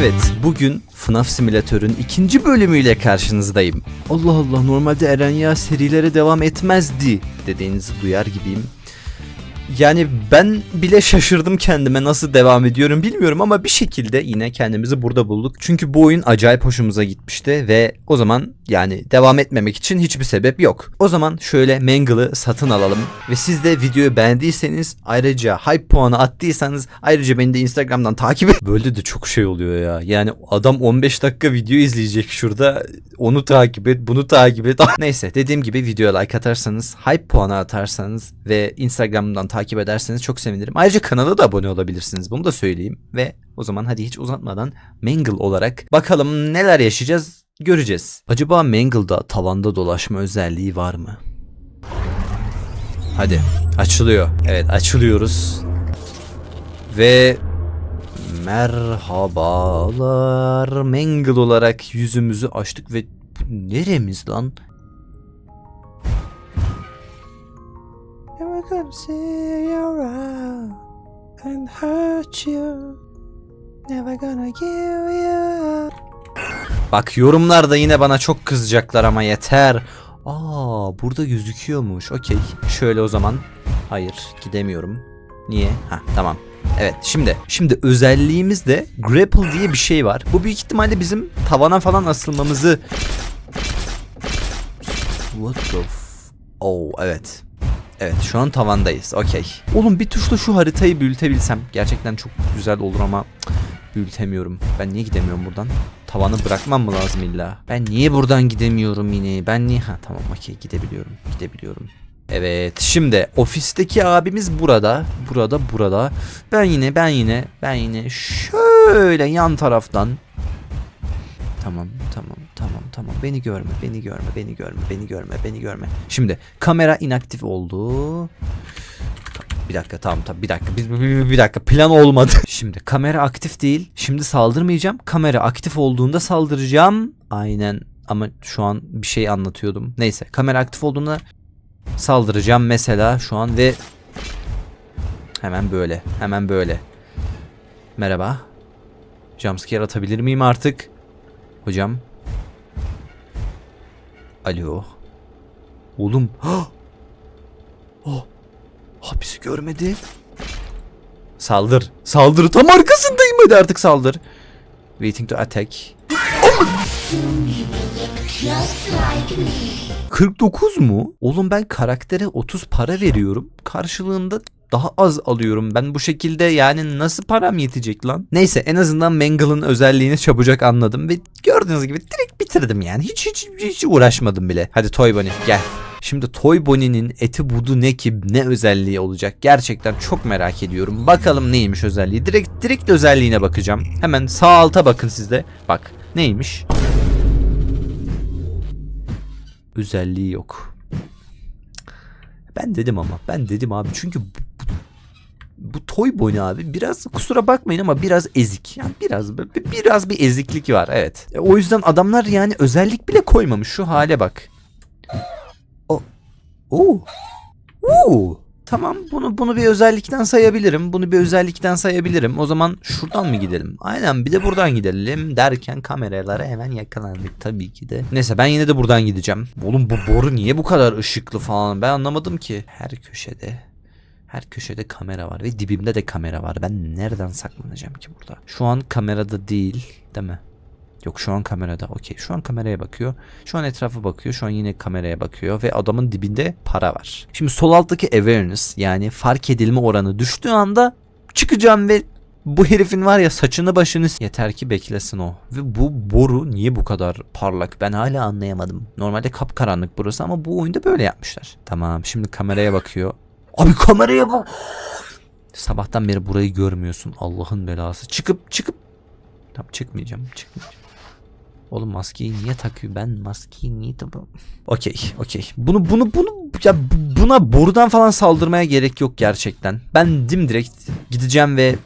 Evet, bugün FNAF Simülatör'ün ikinci bölümüyle karşınızdayım. Allah Allah, normalde Eren ya serilere devam etmezdi dediğinizi duyar gibiyim. Yani ben bile şaşırdım kendime nasıl devam ediyorum bilmiyorum ama bir şekilde yine kendimizi burada bulduk. Çünkü bu oyun acayip hoşumuza gitmişti ve o zaman yani devam etmemek için hiçbir sebep yok. O zaman şöyle Mangle'ı satın alalım ve siz de videoyu beğendiyseniz ayrıca hype puanı attıysanız ayrıca beni de Instagram'dan takip et. Böyle de çok şey oluyor ya. Yani adam 15 dakika video izleyecek şurada onu takip et bunu takip et. Neyse dediğim gibi videoya like atarsanız hype puanı atarsanız ve Instagram'dan takip ederseniz çok sevinirim. Ayrıca kanala da abone olabilirsiniz bunu da söyleyeyim. Ve o zaman hadi hiç uzatmadan Mangle olarak bakalım neler yaşayacağız göreceğiz. Acaba Mangle'da tavanda dolaşma özelliği var mı? Hadi açılıyor. Evet açılıyoruz. Ve merhabalar Mangle olarak yüzümüzü açtık ve neremiz lan? Gonna see around and hurt you. Never gonna give you up. Bak yorumlarda yine bana çok kızacaklar ama yeter. Aa burada gözüküyormuş. Okey. Şöyle o zaman. Hayır gidemiyorum. Niye? Ha tamam. Evet şimdi şimdi özelliğimizde grapple diye bir şey var. Bu büyük ihtimalle bizim tavana falan asılmamızı What the f- Oh evet. Evet şu an tavandayız. Okey. Oğlum bir tuşla şu haritayı büyütebilsem gerçekten çok güzel olur ama büyütemiyorum. Ben niye gidemiyorum buradan? Tavanı bırakmam mı lazım illa? Ben niye buradan gidemiyorum yine? Ben niye? Ha tamam okey gidebiliyorum. Gidebiliyorum. Evet şimdi ofisteki abimiz burada. Burada burada. Ben yine ben yine ben yine şöyle yan taraftan Tamam, tamam, tamam, tamam. Beni görme, beni görme, beni görme, beni görme, beni görme. Şimdi kamera inaktif oldu. Bir dakika, tamam, tamam. Bir dakika, bir, bir, bir dakika. Plan olmadı. Şimdi kamera aktif değil. Şimdi saldırmayacağım. Kamera aktif olduğunda saldıracağım. Aynen. Ama şu an bir şey anlatıyordum. Neyse, kamera aktif olduğunda saldıracağım mesela şu an ve hemen böyle, hemen böyle. Merhaba. Jumpscare atabilir miyim artık? Hocam. Alo. Oğlum. Oh. Hapisi görmedi. Saldır. Saldır. Tam arkasındayım hadi artık saldır. Waiting to attack. 49 mu? Oğlum ben karaktere 30 para veriyorum. Karşılığında daha az alıyorum. Ben bu şekilde yani nasıl param yetecek lan? Neyse en azından Mangle'ın özelliğini çabucak anladım ve gördüğünüz gibi direkt bitirdim yani. Hiç hiç hiç uğraşmadım bile. Hadi Toy Bonnie gel. Şimdi Toy Bonnie'nin eti budu ne ki ne özelliği olacak? Gerçekten çok merak ediyorum. Bakalım neymiş özelliği. Direkt direkt özelliğine bakacağım. Hemen sağ alta bakın sizde. Bak neymiş? Özelliği yok. Ben dedim ama ben dedim abi çünkü bu, Toy Bonnie abi biraz kusura bakmayın ama biraz ezik. Yani biraz bi- biraz bir eziklik var evet. E, o yüzden adamlar yani özellik bile koymamış şu hale bak. O Oo. Oo. Tamam bunu bunu bir özellikten sayabilirim. Bunu bir özellikten sayabilirim. O zaman şuradan mı gidelim? Aynen bir de buradan gidelim derken kameralara hemen yakalandık tabii ki de. Neyse ben yine de buradan gideceğim. Oğlum bu boru niye bu kadar ışıklı falan ben anlamadım ki. Her köşede her köşede kamera var ve dibimde de kamera var. Ben nereden saklanacağım ki burada? Şu an kamerada değil, değil mi? Yok şu an kamerada. Okey. Şu an kameraya bakıyor. Şu an etrafa bakıyor. Şu an yine kameraya bakıyor ve adamın dibinde para var. Şimdi sol alttaki awareness yani fark edilme oranı düştüğü anda çıkacağım ve bu herifin var ya saçını başını yeter ki beklesin o. Ve bu boru niye bu kadar parlak ben hala anlayamadım. Normalde kapkaranlık burası ama bu oyunda böyle yapmışlar. Tamam şimdi kameraya bakıyor. Abi kameraya bak. Sabahtan beri burayı görmüyorsun Allah'ın belası. Çıkıp çıkıp Tamam çıkmayacağım çıkmayacağım. Oğlum maskeyi niye takıyor? Ben maskeyi niye takıyorum? Okey, okey. Bunu bunu bunu ya bu- buna borudan falan saldırmaya gerek yok gerçekten. Ben dimdirekt gideceğim ve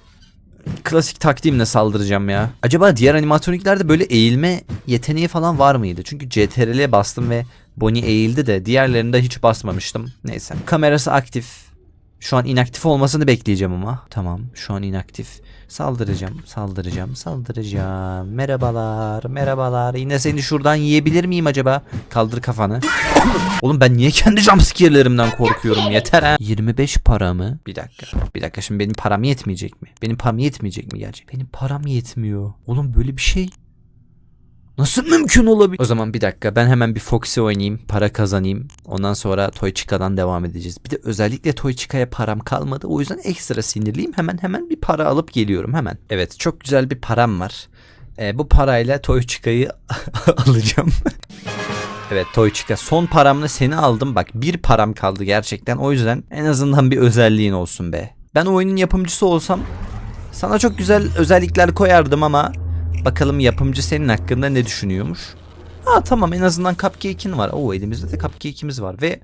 klasik taktiğimle saldıracağım ya. Acaba diğer animatroniklerde böyle eğilme yeteneği falan var mıydı? Çünkü CTRL'ye bastım ve Bonnie eğildi de diğerlerinde hiç basmamıştım. Neyse. Kamerası aktif. Şu an inaktif olmasını bekleyeceğim ama. Tamam şu an inaktif. Saldıracağım, saldıracağım, saldıracağım. Merhabalar, merhabalar. Yine seni şuradan yiyebilir miyim acaba? Kaldır kafanı. Oğlum ben niye kendi jumpscare'lerimden korkuyorum yeter ha. 25 para mı? Bir dakika. Bir dakika şimdi benim param yetmeyecek mi? Benim param yetmeyecek mi gerçek? Benim param yetmiyor. Oğlum böyle bir şey Nasıl mümkün olabilir? O zaman bir dakika ben hemen bir Foxy oynayayım, para kazanayım. Ondan sonra Toy Chica'dan devam edeceğiz. Bir de özellikle Toy Chica'ya param kalmadı. O yüzden ekstra sinirliyim. Hemen hemen bir para alıp geliyorum hemen. Evet çok güzel bir param var. Ee, bu parayla Toy Chica'yı alacağım. Evet Toy Chica son paramla seni aldım. Bak bir param kaldı gerçekten. O yüzden en azından bir özelliğin olsun be. Ben oyunun yapımcısı olsam sana çok güzel özellikler koyardım ama bakalım yapımcı senin hakkında ne düşünüyormuş. Ha tamam en azından cupcake'in var. Oo elimizde de cupcake'imiz var ve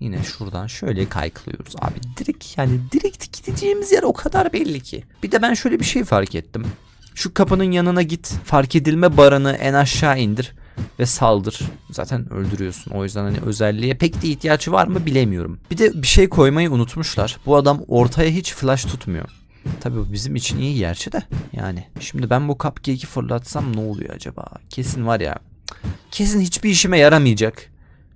Yine şuradan şöyle kaykılıyoruz abi. Direkt yani direkt gideceğimiz yer o kadar belli ki. Bir de ben şöyle bir şey fark ettim. Şu kapının yanına git. Fark edilme barını en aşağı indir ve saldır. Zaten öldürüyorsun. O yüzden hani özelliğe pek de ihtiyacı var mı bilemiyorum. Bir de bir şey koymayı unutmuşlar. Bu adam ortaya hiç flash tutmuyor. Tabii bizim için iyi gerçi de. Yani şimdi ben bu cupcake'i fırlatsam ne oluyor acaba? Kesin var ya. Kesin hiçbir işime yaramayacak.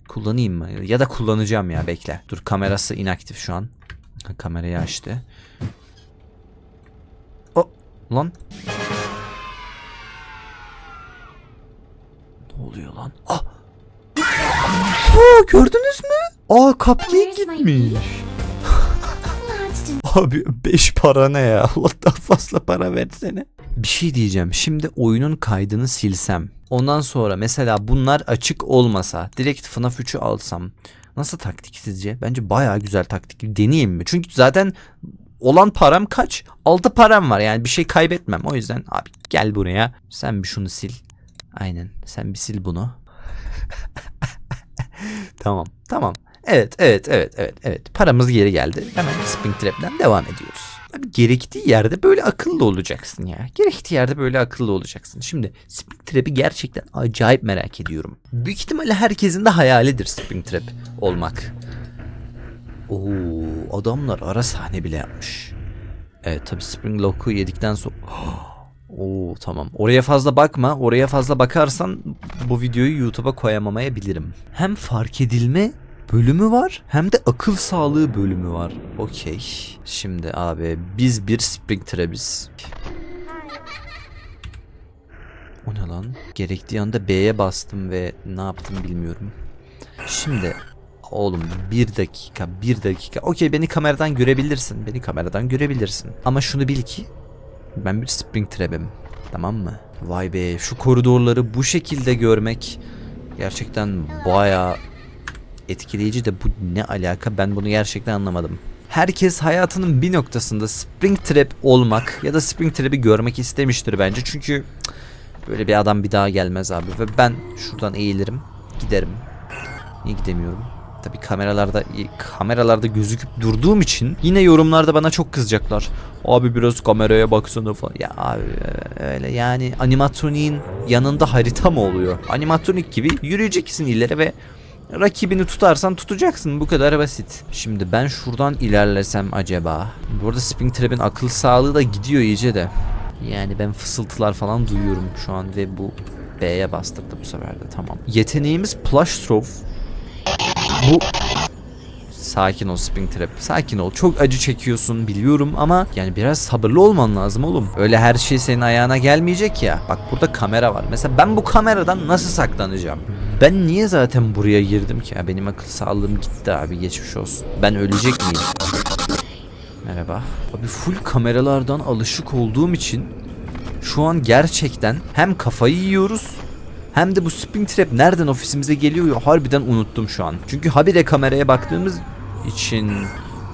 Kullanayım mı? Ya da kullanacağım ya bekle. Dur kamerası inaktif şu an. Kamerayı açtı. O lan. Ne oluyor lan? Ah! Aa, gördünüz mü? Aa cupcake gitmiş. Abi 5 para ne ya? Allah daha fazla para versene. Bir şey diyeceğim. Şimdi oyunun kaydını silsem. Ondan sonra mesela bunlar açık olmasa direkt FNAF 3'ü alsam. Nasıl taktik sizce? Bence baya güzel taktik. Deneyeyim mi? Çünkü zaten olan param kaç? 6 param var yani bir şey kaybetmem. O yüzden abi gel buraya. Sen bir şunu sil. Aynen. Sen bir sil bunu. tamam. Tamam. Evet, evet, evet, evet, evet. Paramız geri geldi. Hemen Spring Trap'den devam ediyoruz. Abi gerektiği yerde böyle akıllı olacaksın ya. Gerektiği yerde böyle akıllı olacaksın. Şimdi Spring Trap'i gerçekten acayip merak ediyorum. Büyük ihtimalle herkesin de hayalidir Spring Trap olmak. Oo, adamlar ara sahne bile yapmış. Evet tabi Spring Lock'u yedikten sonra... Oo tamam. Oraya fazla bakma. Oraya fazla bakarsan bu videoyu YouTube'a koyamamayabilirim. Hem fark edilme bölümü var hem de akıl sağlığı bölümü var. Okey. Şimdi abi biz bir Spring Trap'iz. O ne lan? Gerektiği anda B'ye bastım ve ne yaptım bilmiyorum. Şimdi oğlum bir dakika bir dakika. Okey beni kameradan görebilirsin. Beni kameradan görebilirsin. Ama şunu bil ki ben bir Spring Trap'im. Tamam mı? Vay be şu koridorları bu şekilde görmek gerçekten bayağı etkileyici de bu ne alaka ben bunu gerçekten anlamadım. Herkes hayatının bir noktasında Spring Trap olmak ya da Spring Trap'i görmek istemiştir bence. Çünkü böyle bir adam bir daha gelmez abi ve ben şuradan eğilirim giderim. Niye gidemiyorum? Tabii kameralarda kameralarda gözüküp durduğum için yine yorumlarda bana çok kızacaklar. Abi biraz kameraya baksana falan. Ya abi öyle yani animatroniğin yanında harita mı oluyor? Animatronik gibi yürüyeceksin ileri ve rakibini tutarsan tutacaksın. Bu kadar basit. Şimdi ben şuradan ilerlesem acaba? Burada Spring Trap'in akıl sağlığı da gidiyor iyice de. Yani ben fısıltılar falan duyuyorum şu an ve bu B'ye bastırdı bu sefer de tamam. Yeteneğimiz Plush Throw. Bu Sakin ol Springtrap. Sakin ol. Çok acı çekiyorsun biliyorum ama yani biraz sabırlı olman lazım oğlum. Öyle her şey senin ayağına gelmeyecek ya. Bak burada kamera var. Mesela ben bu kameradan nasıl saklanacağım? Ben niye zaten buraya girdim ki? Ya benim akıl sağlığım gitti abi geçmiş olsun. Ben ölecek miyim? Merhaba. Abi full kameralardan alışık olduğum için şu an gerçekten hem kafayı yiyoruz hem de bu Springtrap nereden ofisimize geliyor ya harbiden unuttum şu an. Çünkü habire kameraya baktığımız için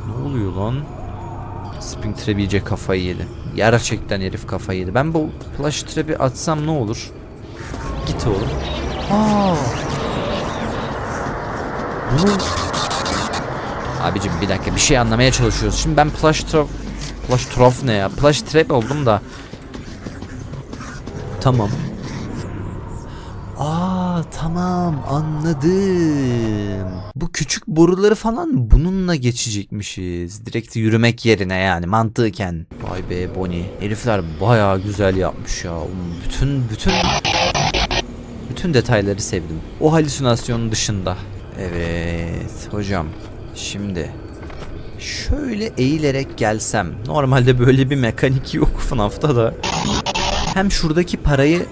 ne oluyor lan? Springtrap iyice kafayı yedi. Gerçekten herif kafayı yedi. Ben bu Flash Trap'i atsam ne olur? Git oğlum. Aa. Abicim bir dakika bir şey anlamaya çalışıyoruz. Şimdi ben Plush Trap... Plush Trap ne ya? Plush Trap oldum da. Tamam. Aa tamam anladım. Bu küçük boruları falan bununla geçecekmişiz. Direkt yürümek yerine yani mantıken. Vay be Bonnie. Herifler bayağı güzel yapmış ya. Bütün bütün bütün detayları sevdim. O halüsinasyonun dışında. Evet hocam. Şimdi şöyle eğilerek gelsem. Normalde böyle bir mekanik yok FNAF'ta da. Hem şuradaki parayı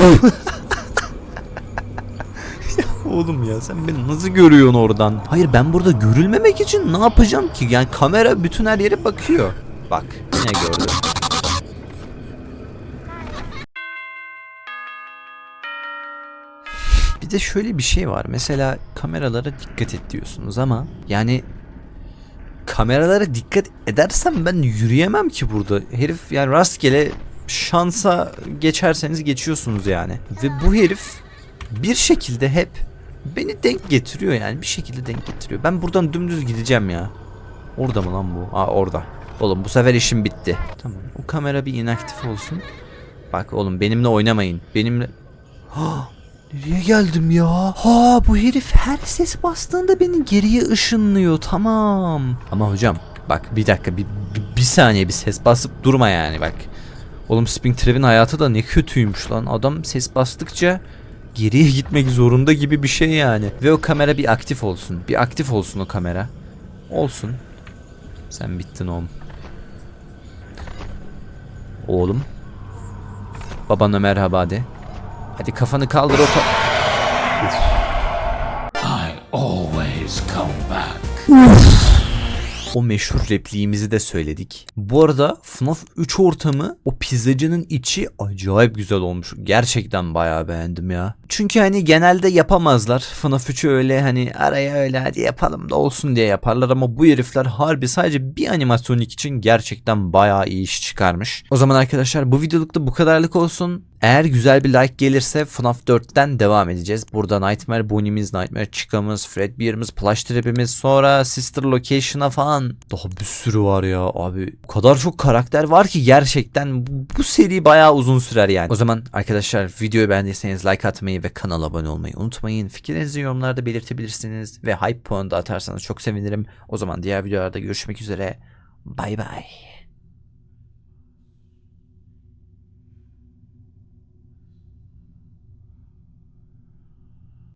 Ya Oğlum ya sen beni nasıl görüyorsun oradan? Hayır ben burada görülmemek için ne yapacağım ki? Yani kamera bütün her yere bakıyor. Bak yine gördüm. Bir de şöyle bir şey var. Mesela kameralara dikkat et diyorsunuz ama yani kameralara dikkat edersem ben yürüyemem ki burada. Herif yani rastgele şansa geçerseniz geçiyorsunuz yani. Ve bu herif bir şekilde hep beni denk getiriyor yani bir şekilde denk getiriyor. Ben buradan dümdüz gideceğim ya. Orada mı lan bu? Aa orada. Oğlum bu sefer işim bitti. Tamam o kamera bir inaktif olsun. Bak oğlum benimle oynamayın. Benimle... Ha, nereye geldim ya? Ha bu herif her ses bastığında beni geriye ışınlıyor. Tamam. Ama hocam bak bir dakika bir, bir, bir saniye bir ses basıp durma yani bak. Oğlum Springtrap'in hayatı da ne kötüymüş lan. Adam ses bastıkça geriye gitmek zorunda gibi bir şey yani. Ve o kamera bir aktif olsun. Bir aktif olsun o kamera. Olsun. Sen bittin oğlum. Oğlum. Babana merhaba de. Hadi kafanı kaldır o ta- O meşhur repliğimizi de söyledik. Bu arada FNAF 3 ortamı o pizzacının içi acayip güzel olmuş. Gerçekten bayağı beğendim ya. Çünkü hani genelde yapamazlar. FNAF 3'ü öyle hani araya öyle hadi yapalım da olsun diye yaparlar ama bu herifler harbi sadece bir animatronik için gerçekten bayağı iyi iş çıkarmış. O zaman arkadaşlar bu videolukta bu kadarlık olsun. Eğer güzel bir like gelirse FNAF 4'ten devam edeceğiz. Burada Nightmare Bonnie'miz, Nightmare Chicka'mız, Fredbear'ımız, Plush Trap'imiz, sonra Sister Location'a falan. Daha bir sürü var ya abi. O kadar çok karakter var ki gerçekten bu, bu seri bayağı uzun sürer yani. O zaman arkadaşlar videoyu beğendiyseniz like atmayı ve kanala abone olmayı unutmayın. Fikirlerinizi yorumlarda belirtebilirsiniz ve hype puanı da atarsanız çok sevinirim. O zaman diğer videolarda görüşmek üzere. Bay bay.